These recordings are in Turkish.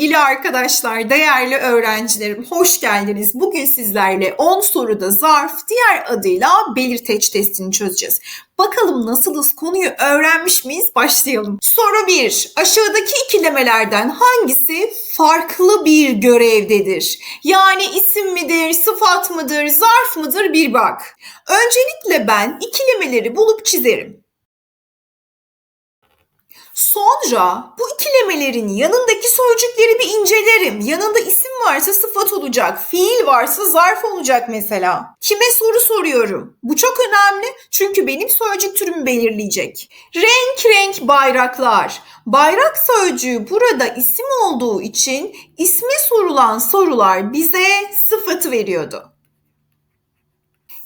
Sevgili arkadaşlar, değerli öğrencilerim, hoş geldiniz. Bugün sizlerle 10 soruda zarf, diğer adıyla belirteç testini çözeceğiz. Bakalım nasılız konuyu öğrenmiş miyiz? Başlayalım. Soru 1. Aşağıdaki ikilemelerden hangisi farklı bir görevdedir? Yani isim midir, sıfat mıdır, zarf mıdır bir bak. Öncelikle ben ikilemeleri bulup çizerim. Sonra bu ikilemelerin yanındaki sözcükleri bir incelerim. Yanında isim varsa sıfat olacak, fiil varsa zarf olacak mesela. Kime soru soruyorum? Bu çok önemli çünkü benim sözcük türümü belirleyecek. Renk renk bayraklar. Bayrak sözcüğü burada isim olduğu için isme sorulan sorular bize sıfatı veriyordu.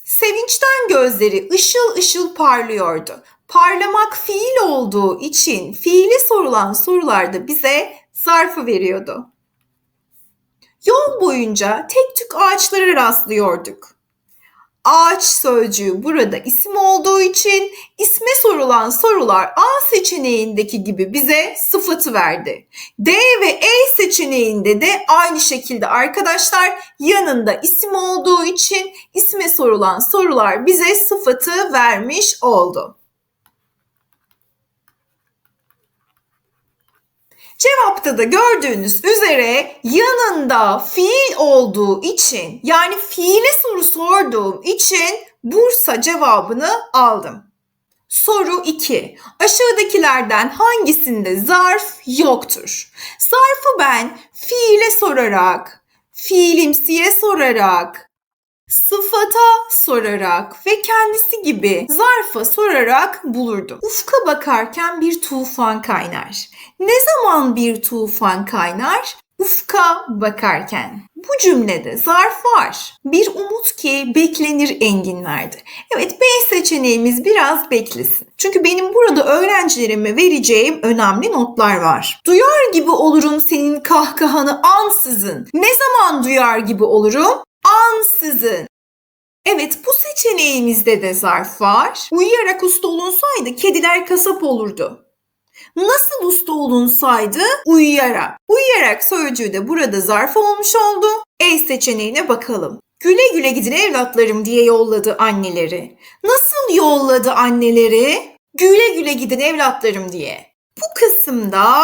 Sevinçten gözleri ışıl ışıl parlıyordu. Parlamak fiil olduğu için fiili sorulan sorularda bize zarfı veriyordu. Yol boyunca tek tük ağaçlara rastlıyorduk. Ağaç sözcüğü burada isim olduğu için isme sorulan sorular A seçeneğindeki gibi bize sıfatı verdi. D ve E seçeneğinde de aynı şekilde arkadaşlar yanında isim olduğu için isme sorulan sorular bize sıfatı vermiş oldu. Cevapta da gördüğünüz üzere yanında fiil olduğu için yani fiile soru sorduğum için Bursa cevabını aldım. Soru 2. Aşağıdakilerden hangisinde zarf yoktur? Zarfı ben fiile sorarak, fiilimsiye sorarak, sıfata sorarak ve kendisi gibi zarfa sorarak bulurdum. Ufka bakarken bir tufan kaynar. Ne zaman bir tufan kaynar? Ufka bakarken. Bu cümlede zarf var. Bir umut ki beklenir enginlerde. Evet B seçeneğimiz biraz beklesin. Çünkü benim burada öğrencilerime vereceğim önemli notlar var. Duyar gibi olurum senin kahkahanı ansızın. Ne zaman duyar gibi olurum? Ansızın. Evet bu seçeneğimizde de zarf var. Uyuyarak usta olunsaydı kediler kasap olurdu. Nasıl usta olunsaydı uyuyarak. Uyuyarak sözcüğü de burada zarf olmuş oldu. E seçeneğine bakalım. Güle güle gidin evlatlarım diye yolladı anneleri. Nasıl yolladı anneleri? Güle güle gidin evlatlarım diye. Bu kısımda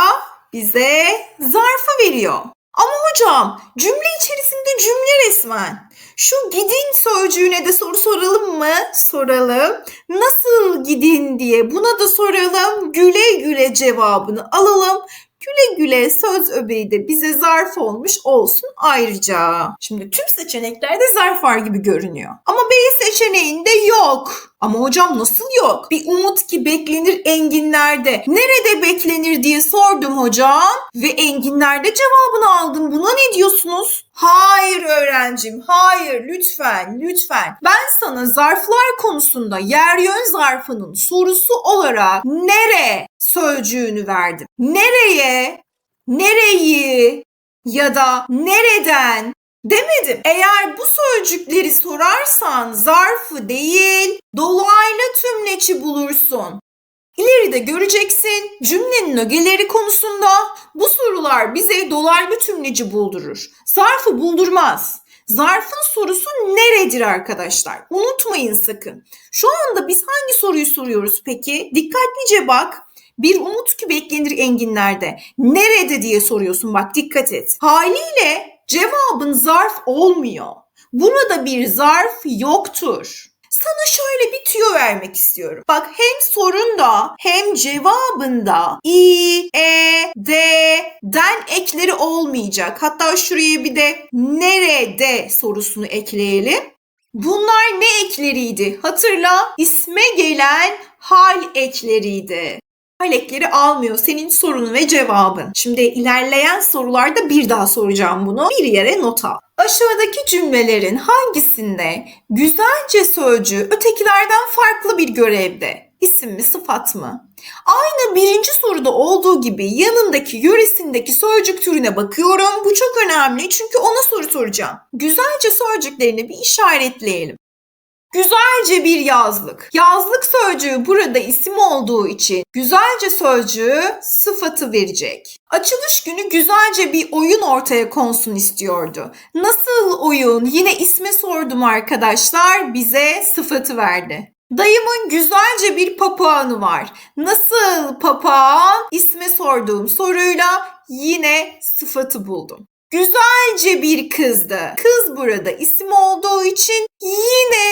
bize zarfı veriyor. Ama hocam cümle içerisinde cümle resmen. Şu gidin sözcüğüne de soru soralım mı? Soralım. Nasıl gidin diye buna da soralım. Güle güle cevabını alalım. Güle güle söz öbeği de bize zarf olmuş olsun ayrıca. Şimdi tüm seçeneklerde zarf var gibi görünüyor. Ama B seçeneğinde yok. Ama hocam nasıl yok? Bir umut ki beklenir enginlerde. Nerede beklenir diye sordum hocam. Ve enginlerde cevabını aldım. Buna ne diyorsunuz? Hayır öğrencim, hayır lütfen, lütfen. Ben sana zarflar konusunda yer yön zarfının sorusu olarak nere sözcüğünü verdim. Nereye, nereyi ya da nereden demedim. Eğer bu sözcükleri sorarsan zarfı değil, dolaylı tümleci bulursun. İleride göreceksin cümlenin ögeleri konusunda bu sorular bize dolaylı tümleci buldurur. Zarfı buldurmaz. Zarfın sorusu neredir arkadaşlar? Unutmayın sakın. Şu anda biz hangi soruyu soruyoruz peki? Dikkatlice bak. Bir umut ki beklenir enginlerde. Nerede diye soruyorsun bak dikkat et. Haliyle cevabın zarf olmuyor. Burada bir zarf yoktur. Sana şöyle bir tüyo vermek istiyorum. Bak hem sorunda hem cevabında i, e, d, den ekleri olmayacak. Hatta şuraya bir de nerede sorusunu ekleyelim. Bunlar ne ekleriydi? Hatırla isme gelen hal ekleriydi hal ekleri almıyor senin sorunu ve cevabın. Şimdi ilerleyen sorularda bir daha soracağım bunu. Bir yere not al. Aşağıdaki cümlelerin hangisinde güzelce sözcüğü ötekilerden farklı bir görevde? İsim mi sıfat mı? Aynı birinci soruda olduğu gibi yanındaki yöresindeki sözcük türüne bakıyorum. Bu çok önemli çünkü ona soru soracağım. Güzelce sözcüklerini bir işaretleyelim. Güzelce bir yazlık. Yazlık sözcüğü burada isim olduğu için güzelce sözcüğü sıfatı verecek. Açılış günü güzelce bir oyun ortaya konsun istiyordu. Nasıl oyun? Yine isme sordum arkadaşlar. Bize sıfatı verdi. Dayımın güzelce bir papağanı var. Nasıl papağan? İsme sorduğum soruyla yine sıfatı buldum. Güzelce bir kızdı. Kız burada isim olduğu için yine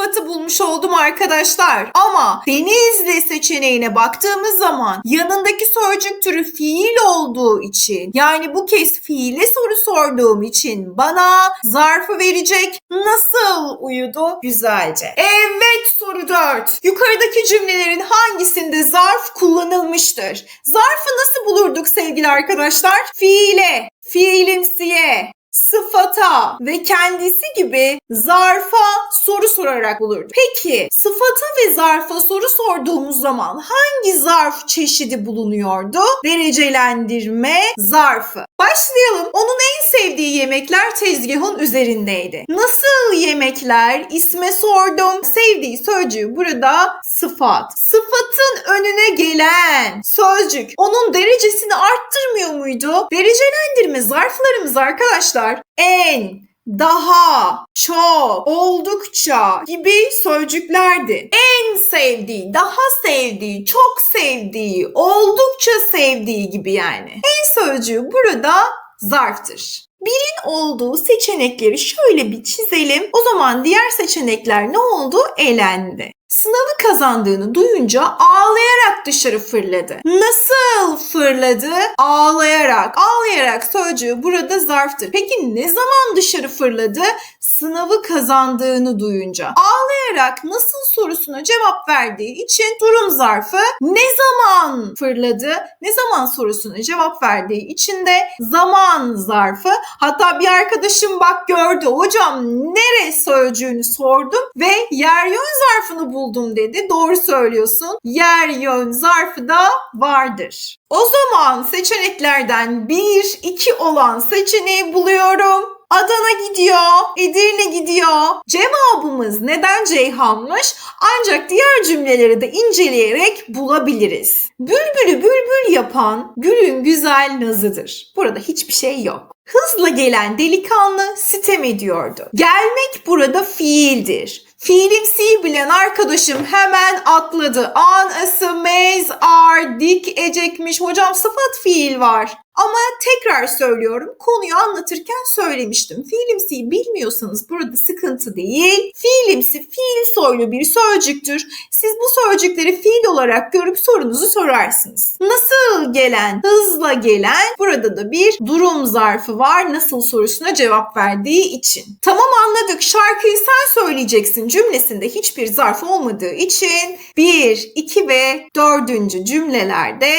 sıfatı bulmuş oldum arkadaşlar. Ama Denizli seçeneğine baktığımız zaman yanındaki sözcük türü fiil olduğu için yani bu kez fiile soru sorduğum için bana zarfı verecek. Nasıl uyudu? Güzelce. Evet soru 4. Yukarıdaki cümlelerin hangisinde zarf kullanılmıştır? Zarfı nasıl bulurduk sevgili arkadaşlar? Fiile, fiilimsiye, sıfata ve kendisi gibi zarfa soru sorarak bulurdu. Peki sıfata ve zarfa soru sorduğumuz zaman hangi zarf çeşidi bulunuyordu? Derecelendirme zarfı. Başlayalım. Onun en sevdiği yemekler tezgahın üzerindeydi. Nasıl yemekler? İsme sordum. Sevdiği sözcüğü burada sıfat. Sıfatın önüne gelen sözcük onun derecesini arttırmıyor muydu? Derecelendirme zarflarımız arkadaşlar en, daha, çok, oldukça gibi sözcüklerdi. En sevdiği, daha sevdiği, çok sevdiği, oldukça sevdiği gibi yani. En sözcüğü burada zarftır. Birin olduğu seçenekleri şöyle bir çizelim. O zaman diğer seçenekler ne oldu? Elendi. Sınavı kazandığını duyunca ağlayarak dışarı fırladı. Nasıl fırladı? Ağlayarak. Ağlayarak sözcüğü burada zarftır. Peki ne zaman dışarı fırladı? Sınavı kazandığını duyunca. Ağlayarak nasıl sorusuna cevap verdiği için durum zarfı ne zaman fırladı? Ne zaman sorusuna cevap verdiği için de zaman zarfı. Hatta bir arkadaşım bak gördü hocam nere sözcüğünü sordum ve yer yön zarfını buldum dedi. Doğru söylüyorsun. Yer yön zarfı da vardır. O zaman seçeneklerden 1, 2 olan seçeneği buluyorum. Adana gidiyor, Edirne gidiyor. Cevabımız neden Ceyhan'mış? Ancak diğer cümleleri de inceleyerek bulabiliriz. Bülbülü bülbül yapan gülün güzel nazıdır. Burada hiçbir şey yok. Hızla gelen delikanlı sitem ediyordu. Gelmek burada fiildir. Fiilimsiyi bilen arkadaşım hemen atladı. An, ası, mez, ar, dik, ecekmiş. Hocam sıfat fiil var. Ama tekrar söylüyorum konuyu anlatırken söylemiştim. Fiilimsiyi bilmiyorsanız burada sıkıntı değil. Fiilimsi fiil soylu bir sözcüktür. Siz bu sözcükleri fiil olarak görüp sorunuzu sorarsınız. Nasıl gelen, hızla gelen burada da bir durum zarfı var. Nasıl sorusuna cevap verdiği için. Tamam anladık şarkıyı sen söyleyeceksin cümlesinde hiçbir zarf olmadığı için 1, 2 ve 4. cümlelerde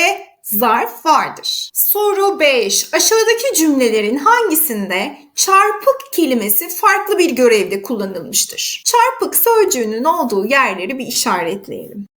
zarf vardır. Soru 5. Aşağıdaki cümlelerin hangisinde çarpık kelimesi farklı bir görevde kullanılmıştır? Çarpık sözcüğünün olduğu yerleri bir işaretleyelim.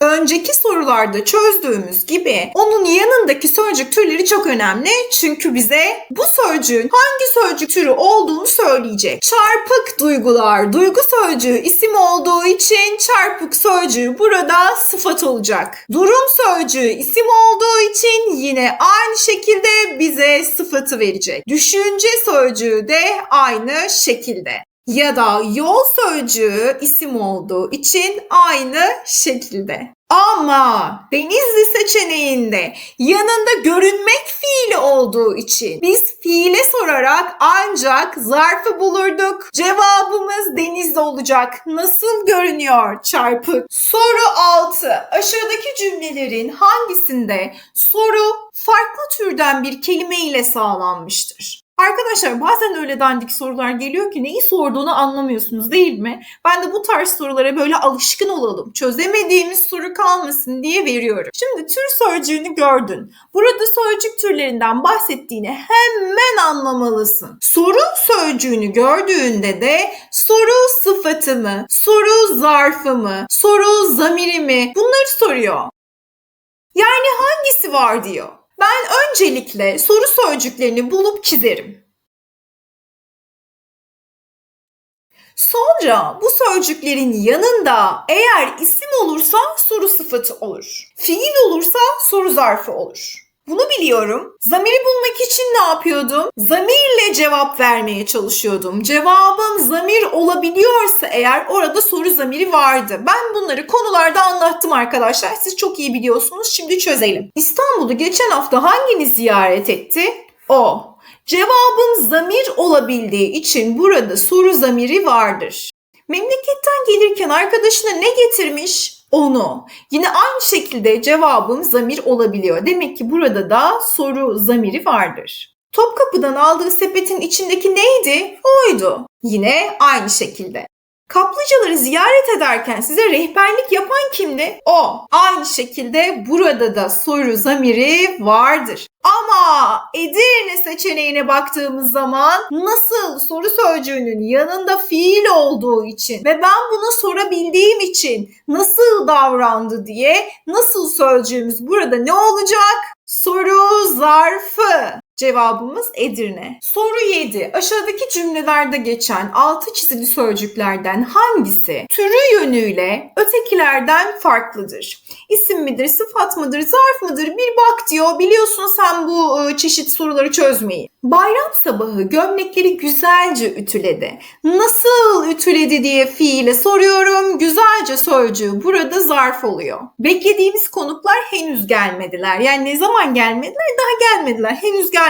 Önceki sorularda çözdüğümüz gibi onun yanındaki sözcük türleri çok önemli. Çünkü bize bu sözcüğün hangi sözcük türü olduğunu söyleyecek. Çarpık duygular, duygu sözcüğü isim olduğu için çarpık sözcüğü burada sıfat olacak. Durum sözcüğü isim olduğu için yine aynı şekilde bize sıfatı verecek. Düşünce sözcüğü de aynı şekilde ya da yol sözcüğü isim olduğu için aynı şekilde. Ama Denizli seçeneğinde yanında görünmek fiili olduğu için biz fiile sorarak ancak zarfı bulurduk. Cevabımız Denizli olacak. Nasıl görünüyor çarpık? Soru 6. Aşağıdaki cümlelerin hangisinde soru farklı türden bir kelime ile sağlanmıştır? Arkadaşlar bazen öyle dandik sorular geliyor ki neyi sorduğunu anlamıyorsunuz değil mi? Ben de bu tarz sorulara böyle alışkın olalım. Çözemediğimiz soru kalmasın diye veriyorum. Şimdi tür sözcüğünü gördün. Burada sözcük türlerinden bahsettiğini hemen anlamalısın. Soru sözcüğünü gördüğünde de soru sıfatı mı, soru zarfı mı, soru zamiri mi bunları soruyor. Yani hangisi var diyor. Ben öncelikle soru sözcüklerini bulup çizerim. Sonra bu sözcüklerin yanında eğer isim olursa soru sıfatı olur. Fiil olursa soru zarfı olur. Bunu biliyorum. Zamiri bulmak için ne yapıyordum? Zamirle cevap vermeye çalışıyordum. Cevabım zamir olabiliyorsa eğer orada soru zamiri vardı. Ben bunları konularda anlattım arkadaşlar. Siz çok iyi biliyorsunuz. Şimdi çözelim. İstanbul'u geçen hafta hanginiz ziyaret etti? O. Cevabım zamir olabildiği için burada soru zamiri vardır. Memleketten gelirken arkadaşına ne getirmiş? Onu. Yine aynı şekilde cevabım zamir olabiliyor. Demek ki burada da soru zamiri vardır. Topkapı'dan aldığı sepetin içindeki neydi? Oydu. Yine aynı şekilde. Kaplıcaları ziyaret ederken size rehberlik yapan kimdi? O. Aynı şekilde burada da soru zamiri vardır. Ama Edirne seçeneğine baktığımız zaman nasıl soru sözcüğünün yanında fiil olduğu için ve ben bunu sorabildiğim için nasıl davrandı diye nasıl sözcüğümüz burada ne olacak? Soru zarfı. Cevabımız Edirne. Soru 7. Aşağıdaki cümlelerde geçen altı çizili sözcüklerden hangisi türü yönüyle ötekilerden farklıdır? İsim midir, sıfat mıdır, zarf mıdır? Bir bak diyor. Biliyorsun sen bu e, çeşit soruları çözmeyi. Bayram sabahı gömlekleri güzelce ütüledi. Nasıl ütüledi diye fiile soruyorum. Güzelce sözcüğü burada zarf oluyor. Beklediğimiz konuklar henüz gelmediler. Yani ne zaman gelmediler? Daha gelmediler. Henüz gelmediler.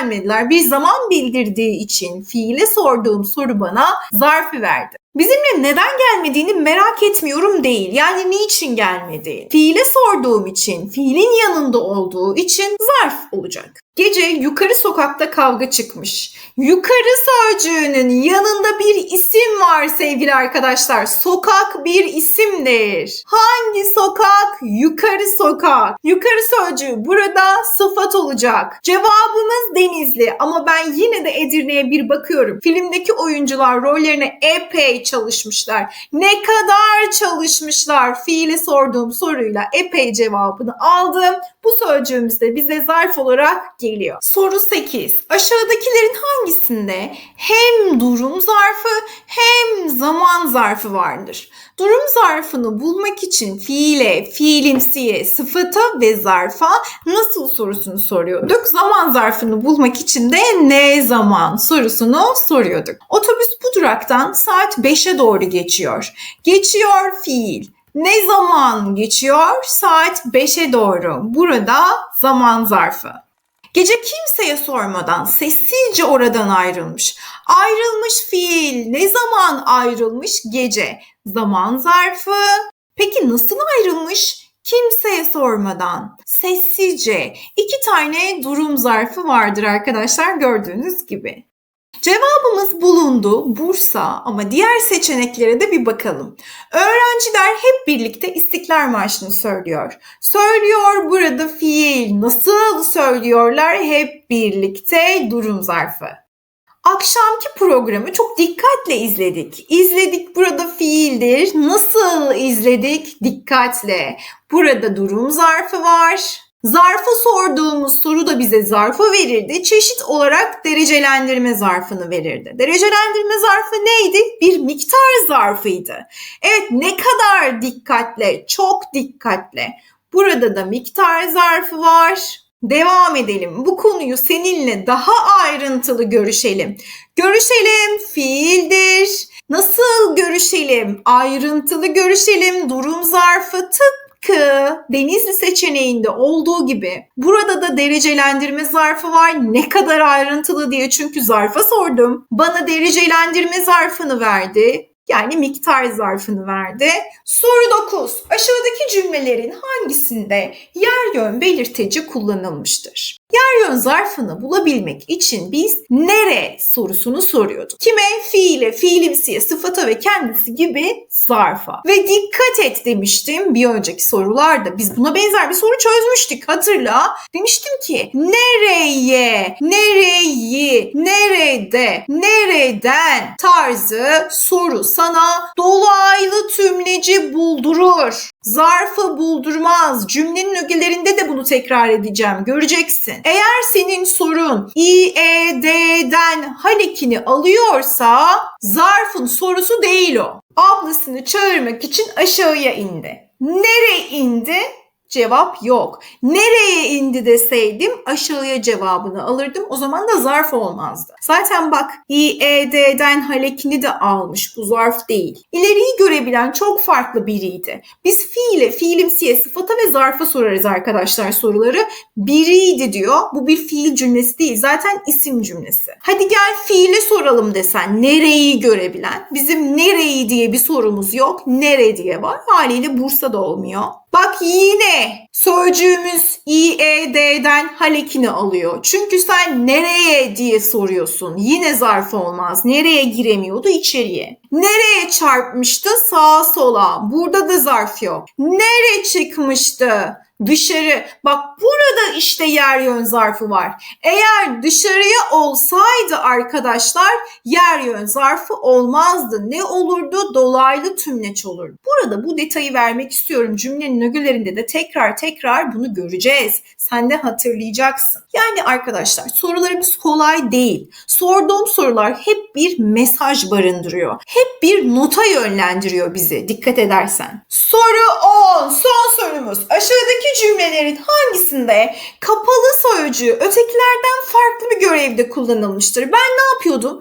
Bir zaman bildirdiği için fiile sorduğum soru bana zarfı verdi. Bizimle neden gelmediğini merak etmiyorum değil. Yani niçin gelmedi? Fiile sorduğum için, fiilin yanında olduğu için zarf olacak. Gece yukarı sokakta kavga çıkmış. Yukarı sözcüğünün yanında bir isim var sevgili arkadaşlar. Sokak bir isimdir. Hangi sokak? Yukarı sokak. Yukarı sözcüğü burada sıfat olacak. Cevabımız Denizli ama ben yine de Edirne'ye bir bakıyorum. Filmdeki oyuncular rollerine epey çalışmışlar. Ne kadar çalışmışlar? Fiili sorduğum soruyla epey cevabını aldım. Bu sözcüğümüz de bize zarf olarak geliyor. Soru 8. Aşağıdakilerin hangisinde hem durum zarfı hem zaman zarfı vardır? Durum zarfını bulmak için fiile, fiilimsiye, sıfata ve zarfa nasıl sorusunu soruyorduk. Zaman zarfını bulmak için de ne zaman sorusunu soruyorduk. Otobüs bu duraktan saat 5'e doğru geçiyor. Geçiyor fiil. Ne zaman geçiyor? Saat 5'e doğru. Burada zaman zarfı. Gece kimseye sormadan sessizce oradan ayrılmış. Ayrılmış fiil. Ne zaman ayrılmış? Gece. Zaman zarfı. Peki nasıl ayrılmış? Kimseye sormadan, sessizce. İki tane durum zarfı vardır arkadaşlar gördüğünüz gibi. Cevabımız bulundu Bursa ama diğer seçeneklere de bir bakalım. Öğrenciler hep birlikte İstiklal Marşı'nı söylüyor. Söylüyor burada fiil. Nasıl söylüyorlar? Hep birlikte durum zarfı. Akşamki programı çok dikkatle izledik. İzledik burada fiildir. Nasıl izledik? Dikkatle. Burada durum zarfı var. Zarfı sorduğumuz soru da bize zarfı verirdi. Çeşit olarak derecelendirme zarfını verirdi. Derecelendirme zarfı neydi? Bir miktar zarfıydı. Evet ne kadar dikkatle, çok dikkatle. Burada da miktar zarfı var. Devam edelim. Bu konuyu seninle daha ayrıntılı görüşelim. Görüşelim fiildir. Nasıl görüşelim? Ayrıntılı görüşelim. Durum zarfı tıpkı Denizli seçeneğinde olduğu gibi burada da derecelendirme zarfı var. Ne kadar ayrıntılı diye çünkü zarfa sordum. Bana derecelendirme zarfını verdi. Yani miktar zarfını verdi. Soru 9. Aşağıdaki cümlelerin hangisinde yer yön belirteci kullanılmıştır? Yer yön zarfını bulabilmek için biz nere sorusunu soruyorduk. Kime? Fiile, fiilimsiye, sıfata ve kendisi gibi zarfa. Ve dikkat et demiştim bir önceki sorularda. Biz buna benzer bir soru çözmüştük hatırla. Demiştim ki nereye, nereyi, nerede, nereden tarzı soru sana dolaylı tümleci buldurur. Zarfı buldurmaz. Cümlenin ögelerinde de bunu tekrar edeceğim. Göreceksin. Eğer senin sorun i, e, d'den hal ekini alıyorsa zarfın sorusu değil o. Ablasını çağırmak için aşağıya indi. Nereye indi? Cevap yok. Nereye indi deseydim aşağıya cevabını alırdım. O zaman da zarf olmazdı. Zaten bak i, e, d'den halekini de almış. Bu zarf değil. İleriyi görebilen çok farklı biriydi. Biz fiile, fiilimsiye, sıfata ve zarfa sorarız arkadaşlar soruları. Biriydi diyor. Bu bir fiil cümlesi değil. Zaten isim cümlesi. Hadi gel fiile soralım desen. Nereyi görebilen. Bizim nereyi diye bir sorumuz yok. Nere diye var. Haliyle Bursa'da olmuyor. Bak yine sözcüğümüz i, e, d'den halekini alıyor. Çünkü sen nereye diye soruyorsun. Yine zarf olmaz. Nereye giremiyordu? içeriye. Nereye çarpmıştı? Sağa sola. Burada da zarf yok. Nereye çıkmıştı? Dışarı. Bak burada işte yer yön zarfı var. Eğer dışarıya olsaydı arkadaşlar yer yön zarfı olmazdı. Ne olurdu? Dolaylı tümleç olurdu. Burada bu detayı vermek istiyorum. Cümlenin ögelerinde de tekrar tekrar bunu göreceğiz. Sen de hatırlayacaksın. Yani arkadaşlar sorularımız kolay değil. Sorduğum sorular hep bir mesaj barındırıyor. Hep bir nota yönlendiriyor bizi dikkat edersen. Soru 10. Son sorumuz. Aşağıdaki cümlelerin hangisinde kapalı sözcüğü ötekilerden farklı bir görevde kullanılmıştır? Ben ne yapıyordum?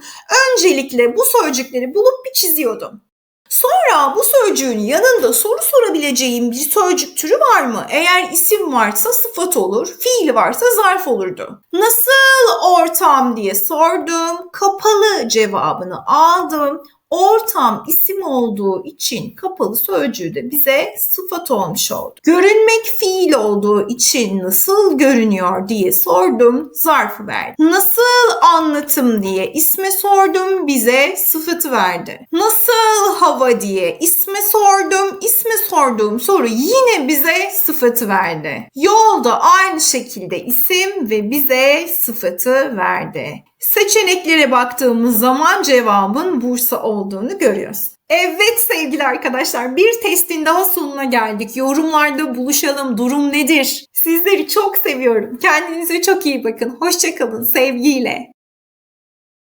Öncelikle bu sözcükleri bulup bir çiziyordum. Sonra bu sözcüğün yanında soru sorabileceğim bir sözcük türü var mı? Eğer isim varsa sıfat olur, fiil varsa zarf olurdu. Nasıl ortam diye sordum. Kapalı cevabını aldım. Ortam isim olduğu için kapalı sözcüğü de bize sıfat olmuş oldu. Görünmek fiil olduğu için nasıl görünüyor diye sordum, zarfı verdi. Nasıl anlatım diye isme sordum, bize sıfatı verdi. Nasıl hava diye isme sordum, isme sorduğum soru yine bize sıfatı verdi. Yolda aynı şekilde isim ve bize sıfatı verdi. Seçeneklere baktığımız zaman cevabın Bursa olduğunu görüyoruz. Evet sevgili arkadaşlar bir testin daha sonuna geldik. Yorumlarda buluşalım. Durum nedir? Sizleri çok seviyorum. Kendinize çok iyi bakın. Hoşçakalın sevgiyle.